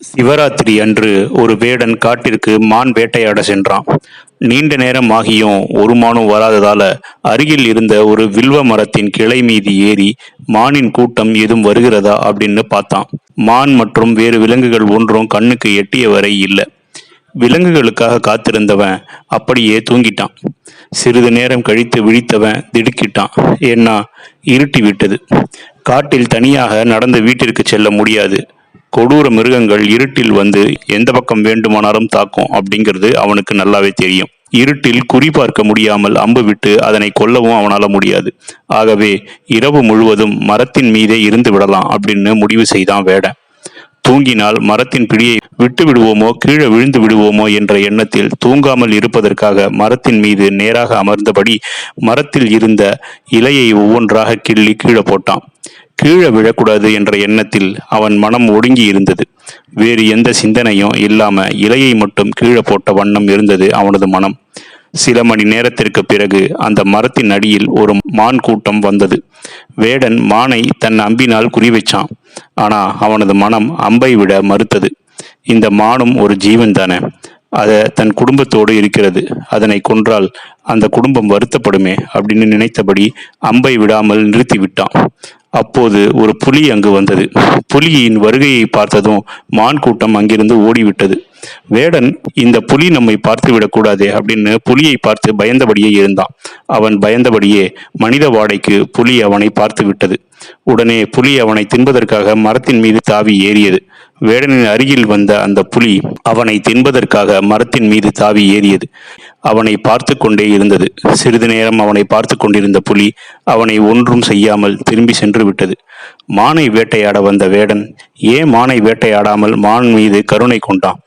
சிவராத்திரி அன்று ஒரு வேடன் காட்டிற்கு மான் வேட்டையாட சென்றான். நீண்ட நேரம் ஆகியும் ஒரு மானும் வராததால அருகில் இருந்த ஒரு வில்வ மரத்தின் கிளை மீது ஏறி மானின் கூட்டம் எதுவும் வருகிறதா அப்படின்னு பார்த்தான். மான் மற்றும் வேறு விலங்குகள் ஒன்றும் கண்ணுக்கு எட்டிய வரை இல்லை. விலங்குகளுக்காக காத்திருந்தவன் அப்படியே தூங்கிட்டான். சிறிது நேரம் கழித்து விழித்தவன் திடுக்கிட்டான். ஏன்னா இருட்டி விட்டது காட்டில் தனியாக நடந்து வீட்டிற்கு செல்ல முடியாது. கொடூர மிருகங்கள் இருட்டில் வந்து எந்த பக்கம் வேண்டுமானாலும் தாக்கும் அப்படிங்கிறது அவனுக்கு நல்லாவே தெரியும். இருட்டில் குறி பார்க்க முடியாமல் அம்பு விட்டு அதனை கொல்லவும் அவனால முடியாது. ஆகவே இரவு முழுவதும் மரத்தின் மீதே இருந்து விடலாம் அப்படின்னு முடிவு செய்தான் வேடன். தூங்கினால் மரத்தின் பிடியை விட்டு விடுவோமோ கீழே விழுந்து விடுவோமோ என்ற எண்ணத்தில் தூங்காமல் இருப்பதற்காக மரத்தின் மீது நேராக அமர்ந்தபடி மரத்தில் இருந்த இலையை ஒவ்வொன்றாக கிள்ளி கீழே போட்டான். கீழே விழக்கூடாது என்ற எண்ணத்தில் அவன் மனம் ஒடுங்கி இருந்தது வேறு எந்த சிந்தனையும் இல்லாம இலையை மட்டும் கீழே போட்ட வண்ணம் இருந்தது அவனது மனம். சில மணி நேரத்திற்கு பிறகு அந்த மரத்தின் அடியில் ஒரு மான் கூட்டம் வந்தது. வேடன் மானை தன் அம்பினால் குறிவைச்சான். ஆனா அவனது மனம் அம்பை விட மறுத்தது. இந்த மானும் ஒரு ஜீவன் தானே அதை தன் குடும்பத்தோடு இருக்கிறது. அதனை கொன்றால் அந்த குடும்பம் வருத்தப்படுமே அப்படின்னு நினைத்தபடி அம்பை விடாமல் நிறுத்தி விட்டான் அப்போது ஒரு புலி அங்கு வந்தது. புலியின் வருகையை பார்த்ததும் மான் கூட்டம் அங்கிருந்து ஓடிவிட்டது. வேடன் இந்த புலி நம்மை பார்த்து விடக்கூடாதே அப்படின்னு புலியை பார்த்து பயந்தபடியே இருந்தான். அவன் பயந்தபடியே மனித வாடைக்கு புலி அவனை பார்த்து விட்டது. உடனே புலி அவனை தின்பதற்காக மரத்தின் மீது தாவி ஏறியது. வேடனின் அருகில் வந்த அந்த புலி அவனை தின்பதற்காக மரத்தின் மீது தாவி ஏறியது. அவனை பார்த்து கொண்டே இருந்தது. சிறிது நேரம் அவனை பார்த்து கொண்டிருந்த புலி அவனை ஒன்றும் செய்யாமல் திரும்பி சென்று விட்டது. மானை வேட்டையாட வந்த வேடன் ஏன் மானை வேட்டையாடாமல் மான் மீது கருணை கொண்டான்.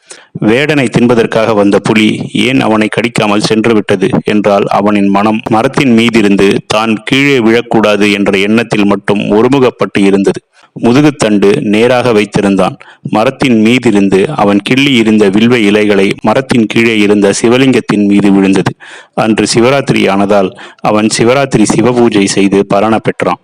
வேடனை தின்பதற்காக வந்த புலி ஏன் அவனை கடிக்காமல் சென்று விட்டது? என்றால் அவனின் மனம் மரத்தின் மீதிருந்து தான் கீழே விழக்கூடாது என்ற எண்ணத்தில் மட்டும் ஒருமுகப்பட்டு இருந்தது. முதுகுத்தண்டு நேராக வைத்திருந்தான். மரத்தின் மீதிருந்து அவன் கிள்ளி இருந்த வில்வ இலைகளை மரத்தின் கீழே இருந்த சிவலிங்கத்தின் மீது விழுந்தது. அன்று சிவராத்திரி ஆனதால் அவன் சிவராத்திரி சிவபூஜை செய்து பலன பெற்றான்.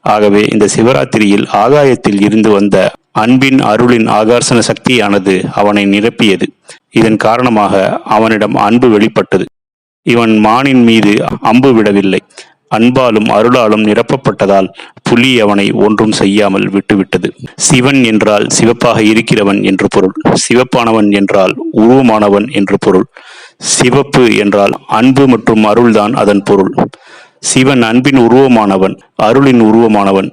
ஆகவே இந்த சிவராத்திரியில் ஆகாயத்தில் இருந்து வந்த அன்பின் அருளின் ஆகர்ஷண சக்தியானது அவனை நிரப்பியது. இதன் காரணமாக அவனிடம் அன்பு வெளிப்பட்டது. இவன் மானின் மீது அம்பு விடவில்லை. அன்பாலும் அருளாலும் நிரப்பப்பட்டதால் புலி அவனை ஒன்றும் செய்யாமல் விட்டுவிட்டது. சிவன் என்றால் சிவப்பாக இருக்கிறவன் என்று பொருள். சிவப்பானவன் என்றால் உருவமானவன் என்று பொருள். சிவப்பு என்றால் அன்பு மற்றும் அருள்தான் அதன் பொருள். சிவன் அன்பின் உருவமானவன் அருளின் உருவமானவன்.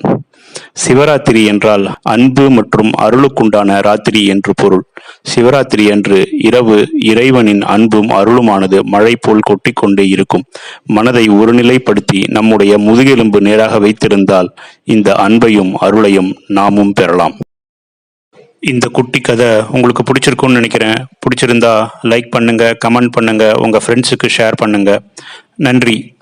சிவராத்திரி என்றால் அன்பு மற்றும் அருளுக்குண்டான ராத்திரி என்று பொருள். சிவராத்திரி அன்று இரவு இறைவனின் அன்பும் அருளுமானது மழை போல் கொட்டிக்கொண்டே இருக்கும். மனதை ஒருநிலைப்படுத்தி நம்முடைய முதுகெலும்பு நேராக வைத்திருந்தால் இந்த அன்பையும் அருளையும் நாமும் பெறலாம். இந்த குட்டி கதை உங்களுக்கு பிடிச்சிருக்கும்னு நினைக்கிறேன். பிடிச்சிருந்தா லைக் பண்ணுங்க கமெண்ட் பண்ணுங்க உங்க ஃப்ரெண்ட்ஸுக்கு ஷேர் பண்ணுங்க. நன்றி.